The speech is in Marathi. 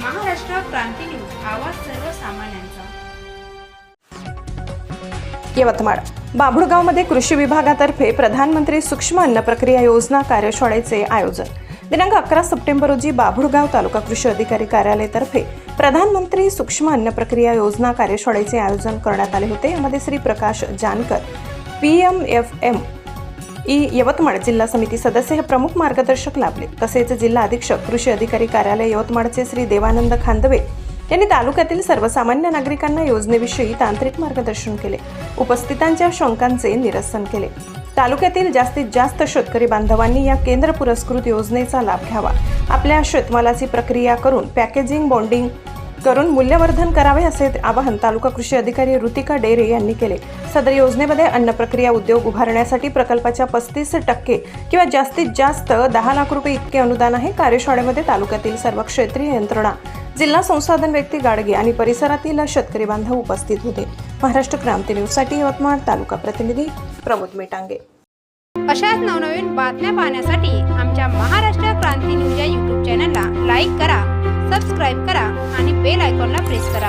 क्रांती न्यूज आवाज सर्वसामान्यांचा. यवतमाळ बाभुळगावमध्ये कृषी विभागातर्फे प्रधानमंत्री सूक्ष्म अन्न प्रक्रिया योजना कार्यशाळेचे आयोजन. दिनांक अकरा सप्टेंबर रोजी बाभुळगाव तालुका कृषी अधिकारी कार्यालयातर्फे प्रधानमंत्री सूक्ष्म अन्न प्रक्रिया योजना कार्यशाळेचे आयोजन करण्यात आले होते. यामध्ये Shri Prakash Jankar P M F M E Yavatmal जिल्हा समिती सदस्य हे प्रमुख मार्गदर्शक लाभले. तसेच जिल्हा अधीक्षक कृषी अधिकारी कार्यालय यवतमाळचे श्री देवानंद खांदवे यांनी तालुक्यातील सर्वसामान्य नागरिकांना योजनेविषयी तांत्रिक मार्गदर्शन केले. उपस्थितांच्या शंकांचे निरसन केले. तालुक्यातील जास्तीत जास्त शेतकरी बांधवांनी या केंद्र पुरस्कृत योजनेचा लाभ घ्यावा. आपल्या शेतमालाची प्रक्रिया करून पॅकेजिंग बॉन्डिंग करून मूल्यवर्धन करावे असे आवाहन तालुका कृषी अधिकारी ऋतिका डेरे यांनी केले. सदर योजनेमध्ये अन्न प्रक्रिया उद्योग उभारण्यासाठी प्रकल्पाच्या पस्तीस टक्के किंवा जास्तीत जास्त दहा लाख रुपये इतके अनुदान आहे कार्यशाळेमध्ये तालुक्यातील सर्व क्षेत्रीय यंत्रणा. जिल्हा संसाधन व्यक्ती गाडगे आणि परिसरातील शेतकरी बांधव उपस्थित होते. महाराष्ट्र क्रांती न्यूजसाठी यवतमाळ तालुका प्रतिनिधी प्रमोद मेटांगे. अशाच नवनवीन बातम्या पाहण्यासाठी आमच्या महाराष्ट्र क्रांती न्यूज या यूट्यूब चॅनलला लाईक करा सबस्क्राईब करा आणि बेल आयकॉनला प्रेस करा.